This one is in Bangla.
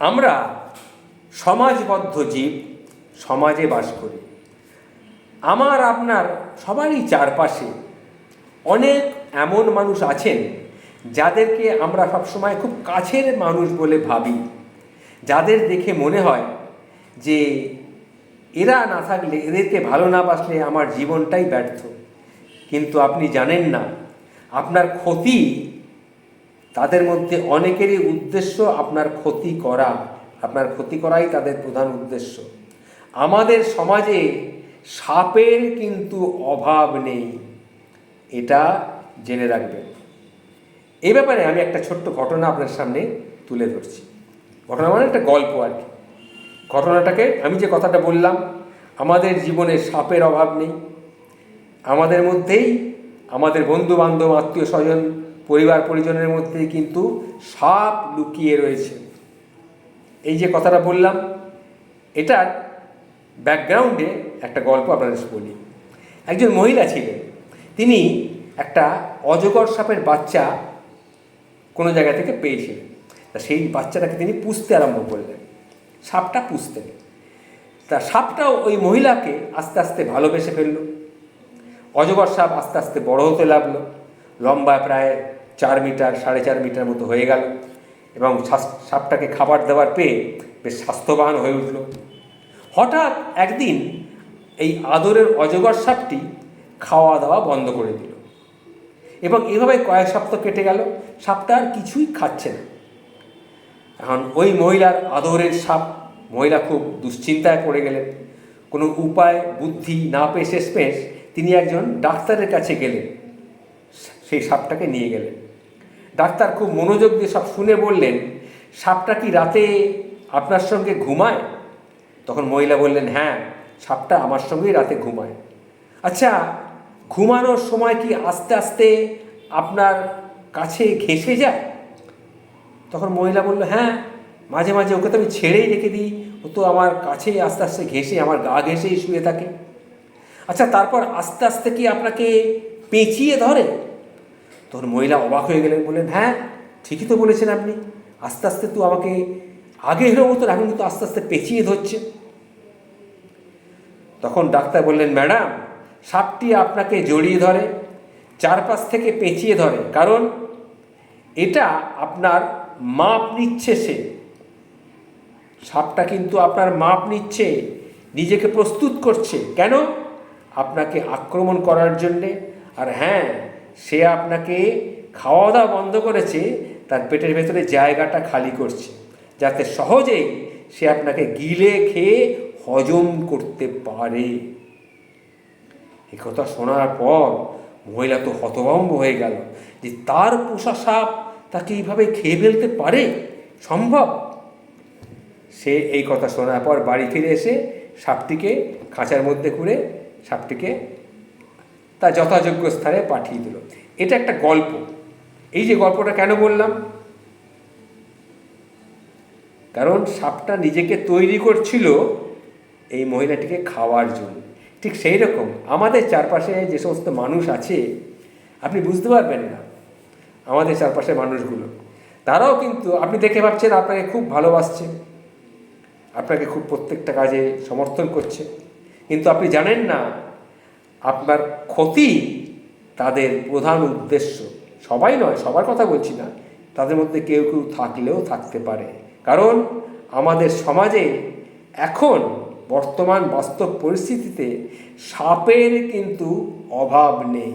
আমরা সমাজবদ্ধ জীব, সমাজে বাস করি। আমার, আপনার সবারই চারপাশে অনেক এমন মানুষ আছেন যাদেরকে আমরা সবসময় খুব কাছের মানুষ বলে ভাবি। যাদের দেখে মনে হয় যে এরা না থাকলে, এদেরকে ভালো না বাসলে আমার জীবনটাই ব্যর্থ। কিন্তু আপনি জানেন না, আপনার ক্ষতি তাদের মধ্যে অনেকেরই উদ্দেশ্য আপনার ক্ষতি করা। আপনার ক্ষতি করাই তাদের প্রধান উদ্দেশ্য। আমাদের সমাজে সাপের কিন্তু অভাব নেই। এটা জেনে রাখবেন। এই ব্যাপারে আমি একটা ছোট্ট ঘটনা আপনার সামনে তুলে ধরছি। ঘটনা মানে একটা গল্প আর কি। ঘটনাটাকে আমি যে কথাটা বললাম, আমাদের জীবনে সাপের অভাব নেই। আমাদের মধ্যেই আমাদের বন্ধু বান্ধব আত্মীয় স্বজন পরিবার পরিজনের মধ্যে কিন্তু সাপ লুকিয়ে রয়েছে। এই যে কথাটা বললাম, এটার ব্যাকগ্রাউন্ডে একটা গল্প আপনাদের বলি। একজন মহিলা ছিলেন। তিনি একটা অজগর সাপের বাচ্চা কোনো জায়গা থেকে পেয়েছিলেন। তা সেই বাচ্চাটাকে তিনি পুষতে আরম্ভ করলেন। সাপটা পুষতেন তা সাপটাও ওই মহিলাকে আস্তে আস্তে ভালোবেসে ফেলল। অজগর সাপ আস্তে আস্তে বড় হতে লাগল। লম্বা প্রায় চার মিটার, সাড়ে চার মিটার মতো হয়ে গেল এবং সাপটাকে খাবার দাবার পেয়ে বেশ স্বাস্থ্যবান হয়ে উঠল। হঠাৎ একদিন এই আদরের অজগর সাপটি খাওয়া দাওয়া বন্ধ করে দিল এবং এভাবে কয়েক সপ্তাহ কেটে গেল, সাপটা আর কিছুই খাচ্ছে না। এখন ওই মহিলার আদরের সাপ, মহিলা খুব দুশ্চিন্তায় পড়ে গেলেন। কোনো উপায়, বুদ্ধি না পেয়ে শেষমেশ তিনি একজন ডাক্তারের কাছে গেলেন। সাপটাকে নিয়ে গেলেন। ডাক্তার খুব মনোযোগ দিয়ে সব শুনে বললেন, সাপটা কি রাতে আপনার সঙ্গে ঘুমায়? তখন মহিলা বললেন হ্যাঁ সাপটা আমার সঙ্গেই রাতে ঘুমায়। আচ্ছা ঘুমানোর সময় কি আস্তে আস্তে আপনার কাছে ঘেসে যায়? তখন মহিলা বলল হ্যাঁ মাঝে মাঝে ওকে তো আমি ছেড়েই রেখে দিই। ও তো আমার কাছেই আস্তে আস্তে ঘেসে আমার গা ঘেসেই শুয়ে থাকে। আচ্ছা তারপর আস্তে আস্তে কি আপনাকে পেঁচিয়ে ধরে? তখন মহিলা অবাক হয়ে গেলেন, বললেন হ্যাঁ ঠিকই তো বলেছেন আপনি। আস্তে আস্তে তো আমাকে আগে হলো মতন এখন কিন্তু আস্তে আস্তে পেঁচিয়ে ধরছে। তখন ডাক্তার বললেন, ম্যাডাম, সাপটি আপনাকে জড়িয়ে ধরে, চারপাশ থেকে পেঁচিয়ে ধরে। কারণ এটা আপনার মাপ নিচ্ছে সে। সাপটা কিন্তু আপনার মাপ নিচ্ছে, নিজেকে প্রস্তুত করছে। কেন? আপনাকে আক্রমণ করার জন্যে। আর হ্যাঁ সে আপনাকে খাওয়া দাওয়া বন্ধ করেছে, তার পেটের ভেতরে জায়গাটা খালি করছে। যাতে সহজেই সে আপনাকে গিলে খেয়ে হজম করতে পারে। এ কথা শোনার পর মহিলা তো হতভম্ব হয়ে গেল যে তার পোষা সাপ তাকে এইভাবে খেয়ে ফেলতে পারে? সম্ভব? সে এই কথা শোনার পর বাড়ি ফিরে এসে সাপটিকে খাঁচার মধ্যে করে সাপটিকে তার যথাযোগ্য স্থানে পাঠিয়ে দিল। এটা একটা গল্প। এই যে গল্পটা কেন বললাম? কারণ সাপটা নিজেকে তৈরি করছিল এই মহিলাটিকে খাওয়ার জন্য। ঠিক সেই রকম আমাদের চারপাশে যে সমস্ত মানুষ আছে, আপনি বুঝতে পারবেন না আমাদের চারপাশে মানুষগুলো। তারাও কিন্তু, আপনি দেখে ভাবছেন আপনাকে খুব ভালোবাসছে, আপনাকে খুব প্রত্যেকটা কাজে সমর্থন করছে। কিন্তু আপনি জানেন না আপনার ক্ষতি তাদের প্রধান উদ্দেশ্য। সবাই নয়, সবার কথা বলছি না। তাদের মধ্যে কেউ কেউ থাকলেও থাকতে পারে। কারণ আমাদের সমাজে এখন বর্তমান বাস্তব পরিস্থিতিতে সাপের কিন্তু অভাব নেই।